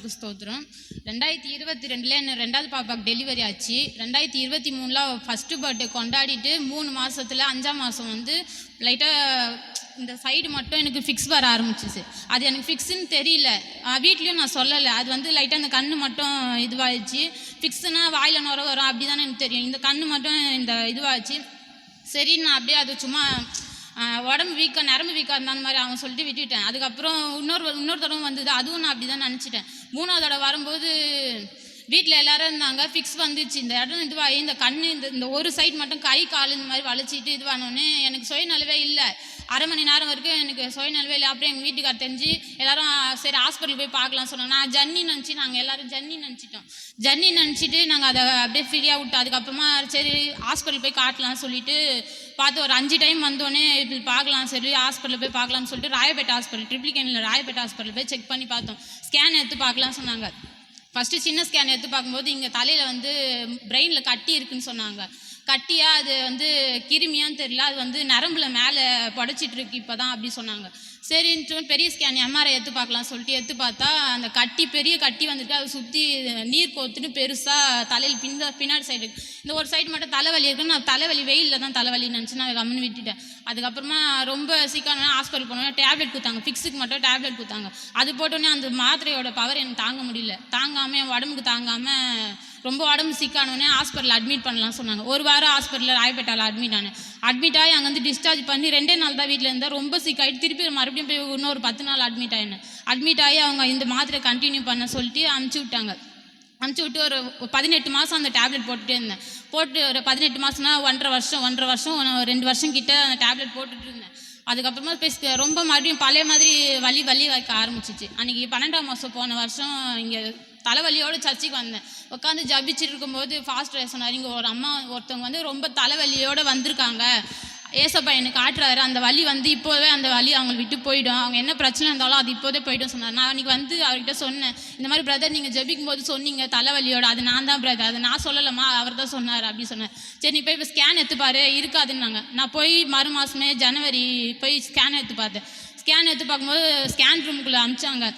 கர்த்தருக்கு ஸ்தோத்திரம். ரெண்டாயிரத்தி இருபத்தி ரெண்டில் என்ன ரெண்டாவது பாப்பாவுக்கு டெலிவரி ஆச்சு. ரெண்டாயிரத்தி இருபத்தி மூணில் ஃபஸ்ட்டு பர்த்டே கொண்டாடிட்டு மூணு மாதத்தில் அஞ்சாம் மாதம் வந்து லைட்டாக இந்த சைடு மட்டும் எனக்கு ஃபிக்ஸ் வர ஆரம்பிச்சிச்சு. அது எனக்கு ஃபிக்ஸுன்னு தெரியல. வீட்லேயும் நான் சொல்லலை. அது வந்து லைட்டாக அந்த கண்ணு மட்டும் இதுவாகிடுச்சு ஃபிக்ஸ்னா வாயில் நுர வரும். அப்படி தானே எனக்கு தெரியும். இந்த கண்ணு மட்டும் இந்த இதுவாகிடுச்சு சரி நான் அப்படியே அது சும்மா உடம்பு வீக்காக நரம்பு வீக்காக இருந்தா அந்த மாதிரி அவன் சொல்லிட்டு விட்டுவிட்டேன் அதுக்கப்புறம் இன்னொரு இன்னொரு தடவை வந்தது அதுவும் நான் அப்படி தான் நினச்சிட்டேன். மூணாவது தடவை வரும்போது வீட்டில் எல்லாரும் இருந்தாங்க ஃபிக்ஸ் வந்துச்சு. இந்த இடம் இதுவாகி இந்த கண் இந்த இந்த ஒரு சைட் மட்டும் கை கால் இந்த மாதிரி வளைச்சிட்டு இதுவானோடனே எனக்கு சுயநலவே இல்லை. அரை மணி நேரம் வரைக்கும் எனக்கு சுயநலவே இல்லை. அப்புறம் எங்கள் வீட்டுக்கார் தெரிஞ்சு எல்லாரும் சரி ஹாஸ்பிட்டல் போய் பார்க்கலாம் சொன்னாங்க. நான் ஜன்னி நினச்சி நாங்கள் எல்லாரும் ஜன்னி நினச்சிட்டோம். ஜன்னி நினச்சிட்டு நாங்கள் அதை அப்படியே ஃப்ரீயாக விட்டோம். அதுக்கப்புறமா சரி ஹாஸ்பிட்டல் போய் காட்டலாம் சொல்லிட்டு பார்த்து ஒரு அஞ்சு டைம் வந்தோடனே இப்படி பார்க்கலாம் சரி ஹாஸ்பிட்டலில் போய் பார்க்கலாம்னு சொல்லிட்டு ராயப்பேட்டை ஹாஸ்பிட்டல் ட்ரிப்ளிகேனில் ராயப்பேட்டை ஹாஸ்பிட்டல் போய் செக் பண்ணி பார்த்தோம். ஸ்கேன் எடுத்து பார்க்கலாம் சொன்னாங்க. ஃபஸ்ட்டு சின்ன ஸ்கேன் எடுத்து பார்க்கும்போது இங்கே தலையில் வந்து பிரெயினில் கட்டி இருக்குன்னு சொன்னாங்க. கட்டியாக அது வந்து கிருமியான்னு தெரியல அது வந்து நரம்பில் மேலே புடச்சிட்டு இருக்கு இப்போ தான் அப்படி சொன்னாங்க. சரின்ட்டு பெரிய ஸ்கேன் எம்ஆர்ஐ எடுத்து பார்க்கலாம் சொல்லிட்டு எடுத்து பார்த்தா அந்த கட்டி பெரிய கட்டி வந்துட்டு அதை சுற்றி நீர் கோத்துட்டு பெருசாக தலையில் பின்ன பின்னாடி சைடு இந்த ஒரு சைடு மட்டும் தலைவலி இருக்குன்னு நான் தலைவலி வெயிலில் தான் தலைவலி நினச்சி நான் கம்முன்னு விட்டுட்டேன். அதுக்கப்புறமா ரொம்ப சீக்கிரம் ஹாஸ்பிட்டல் போனோன்னா டேப்லெட் கொடுத்தாங்க. ஃபிக்ஸுக்கு மட்டும் டேப்லெட் கொடுத்தாங்க. அது போட்டோன்னே அந்த மாத்திரையோட பவர் எனக்கு தாங்க முடியல. தாங்காமல் என் உடம்புக்கு தாங்காமல் ரொம்ப உடம்பு சிக்கானோடனே ஹாஸ்பிட்டலில் அட்மிட் பண்ணலாம் சொன்னாங்க. ஒரு வாரம் ஹாஸ்பிட்டலில் ராயப்பேட்டாவில் அட்மிட் ஆனேன். அட்மிட் ஆகி அங்கேருந்து டிஸ்சார்ஜ் பண்ணி ரெண்டே நாள் தான் வீட்டில் இருந்தால் ரொம்ப சிக்காயிட்டு திருப்பி மறுபடியும் போய் இன்னொரு பத்து நாள் அட்மிட் ஆகினேன் அட்மிட் ஆகி அவங்க இந்த மாத்திரை கண்டினியூ பண்ண சொல்லிட்டு அனுப்பிச்சி விட்டாங்க. அனுப்பிச்சி விட்டு ஒரு பதினெட்டு மாதம் அந்த டேப்லெட் போட்டுட்டே இருந்தேன். போட்டு ஒரு பதினெட்டு மாதம்னா ஒன்றரை வருஷம் ஒன்றரை வருஷம் ரெண்டு வருஷம் கிட்ட அந்த டேப்லெட் போட்டுட்டு இருந்தேன். அதுக்கப்புறமா பேச ரொம்ப மறுபடியும் பழைய மாதிரி வலி வலி வைக்க ஆரம்பிச்சிச்சு. அன்றைக்கி பன்னெண்டாம் மாதம் போன வருஷம் இங்கே தலைவலியோடு சர்ச்சுக்கு வந்தேன். உட்காந்து ஜபிச்சுட்டு இருக்கும்போது ஃபாஸ்ட் சொன்னார் இங்கே ஒரு அம்மா ஒருத்தவங்க வந்து ரொம்ப தலைவலியோடு வந்திருக்காங்க. ஏசப்பா எனக்கு காட்டுறாரு. அந்த வலி வந்து இப்போவே அந்த வழி அவங்களை விட்டு போயிடும். அவங்க என்ன பிரச்சனை இருந்தாலும் அது இப்போதே போயிடும் சொன்னார். நான் அன்றைக்கி வந்து அவர்கிட்ட சொன்னேன் இந்த மாதிரி பிரதர் நீங்கள் ஜெபிக்கும் போது சொன்னீங்க தலைவலியோட. அது நான் தான் பிரதர். அது நான் சொல்லலம்மா அவர் தான் சொன்னார் அப்படி சொன்னேன். சரி நீ போய் இப்போ ஸ்கேன் எடுத்துப்பாரு இருக்காதுன்னாங்க. நான் போய் மறு மாதமே ஜனவரி போய் ஸ்கேன் எடுத்து பார்த்தேன். ஸ்கேன் எடுத்து பார்க்கும்போது ஸ்கேன் ரூமுக்குள்ளே அனுப்பிச்சாங்க.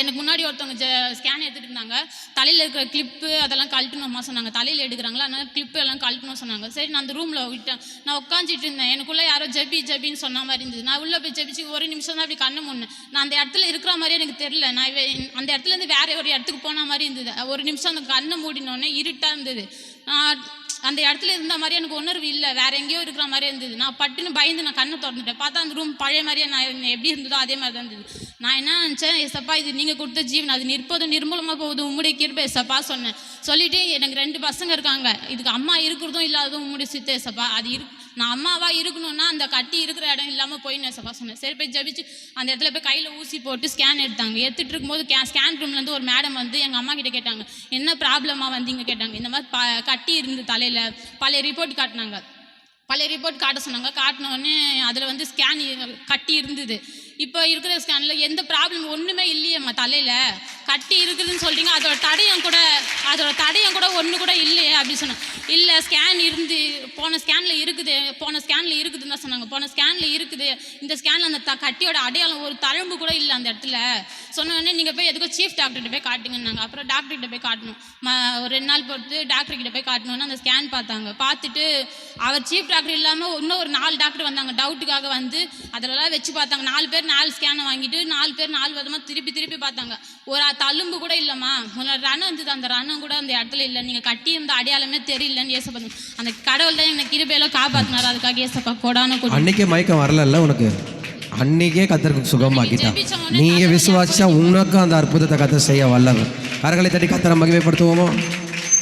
எனக்கு முன்னாடி ஒருத்தவங்க ஜ ஸ்கேன் எடுத்துகிட்டு இருந்தாங்க. தலையில் இருக்கிற கிளிப்பு அதெல்லாம் கழட்டணுமா சொன்னாங்க. தலையில் எடுக்கிறாங்களா? அதனால் கிளிப்பு எல்லாம் கழட்டணும் சொன்னாங்க. சரி நான் அந்த ரூமில் விட்டேன். நான் உட்காந்துட்டு இருந்தேன். எனக்குள்ளே யாரோ ஜபி ஜபின்னு சொன்ன மாதிரி இருந்தது. நான் உள்ளே போய் ஜெபிச்சு ஒரு நிமிஷம் தான் அப்படி கண்ணு முன்னேன் நான் அந்த இடத்துல இருக்கிற மாதிரி எனக்கு தெரில நான் அந்த இடத்துல இருந்து வேற ஒரு இடத்துக்கு போன மாதிரி இருந்தது. ஒரு நிமிஷம் அந்த கண்ணை மூடினோடனே இருட்டாக இருந்தது. நான் அந்த இடத்துல இருந்த மாதிரி எனக்கு உணர்வு இல்லை. வேற எங்கேயோ இருக்கிற மாதிரி இருந்தது. நான் பட்டுன்னு பயந்து நான் கண்ணை திறந்துட்டேன். பார்த்தா அந்த ரூம் பழைய மாதிரியே நான் எப்படி இருந்ததோ அதே மாதிரி தான் இருந்தது. நான் என்ன நினச்சேன் எசப்பா இது நீங்கள் கொடுத்த ஜீவன். அது நிற்பதும் நிர்மூலமாக போகுது. உம்முடைய கிருப்பை எசப்பா சொன்னேன். சொல்லிட்டு எனக்கு ரெண்டு பசங்க இருக்காங்க. இதுக்கு அம்மா இருக்கிறதும் இல்லாததும் உம்முடைய சித்த எசப்பா அது இரு நான் அம்மாவா இருக்கணும்னா அந்த கட்டி இருக்கிற இடம் இல்லாமல் போயின்னு எசப்பா சொன்னேன். சரி போய் ஜபிச்சு அந்த இடத்துல போய் கையில் ஊசி போட்டு ஸ்கேன் எடுத்தாங்க. எடுத்துகிட்டு இருக்கும்போது கே ஸ்கேன் ரூம்லேருந்து ஒரு மேடம் வந்து எங்கள் அம்மா கிட்டே கேட்டாங்க என்ன ப்ராப்ளமாக வந்தீங்க? கேட்டாங்க. இந்த மாதிரி ப கட்டி இருந்து தலையில் பழைய ரிப்போர்ட் காட்டினாங்க. பழைய ரிப்போர்ட் காட்ட சொன்னாங்க. காட்டினோடனே அதில் வந்து ஸ்கேன் கட்டி இருந்தது. இப்போ இருக்கிற ஸ்கேனில் எந்த ப்ராப்ளம் ஒன்றுமே இல்லையேம்மா தலையில். கட்டி இருக்குதுன்னு சொல்கிறீங்க அதோட தடயம் கூட அதோட தடயம் கூட ஒன்று கூட இல்லையே அப்படின்னு சொன்னாங்க இல்லை ஸ்கேன் இருந்து போன ஸ்கேனில் இருக்குது போன ஸ்கேனில் இருக்குதுன்னு தான் சொன்னாங்க. போன ஸ்கேனில் இருக்குது. இந்த ஸ்கேனில் அந்த த கட்டியோட அடையாளம் ஒரு தழும்பு கூட இல்லை அந்த இடத்துல. சொன்னோடனே நீங்கள் போய் எதுக்கும் சீஃப் டாக்டர்கிட்ட போய் காட்டுங்கன்னாங்க. அப்புறம் டாக்டர்கிட்ட போய் காட்டணும். ம ஒரு ரெண்டு நாள் பொறுத்து டாக்டர்கிட்ட போய் காட்டணும்னு அந்த ஸ்கேன் பார்த்தாங்க. பார்த்துட்டு அவர் சீஃப் டாக்டர் இல்லாமல் இன்னும் ஒரு நாலு டாக்டர் வந்தாங்க. டவுட்டுக்காக வந்து அதிலலாம் வச்சு பார்த்தாங்க. நாலு பேர் நாலு ஸ்கேனை வாங்கிட்டு நாலு பேர் நாலு விதமாக திருப்பி திருப்பி பார்த்தாங்க. ஒரு தழும்பு கூட இல்லைம்மா. ஒரு ரணம் இருந்தது அந்த ரணம் கூட அந்த இடத்துல இல்லை. நீங்கள் கட்டி இருந்த அடையாளமே தெரியலன்னு ஏசப்பா அந்த கடவுள் தான் எனக்கு கிருபையெல்லாம் காப்பாற்றினார் அதுக்காக ஏசப்பா கொடான கொடு அன்னைக்கே மயக்கம் வரலல்ல உனக்கு? அன்னைக்கே கத்தருக்கு சுகமாக்கிட்டான் நீங்க விசுவாசிச்சா உனக்கும் அந்த அற்புதத்தை கத்த செய்ய வல்லவர். கரங்களை தட்டி கத்தரை மகிமைப்படுத்துவோமோ?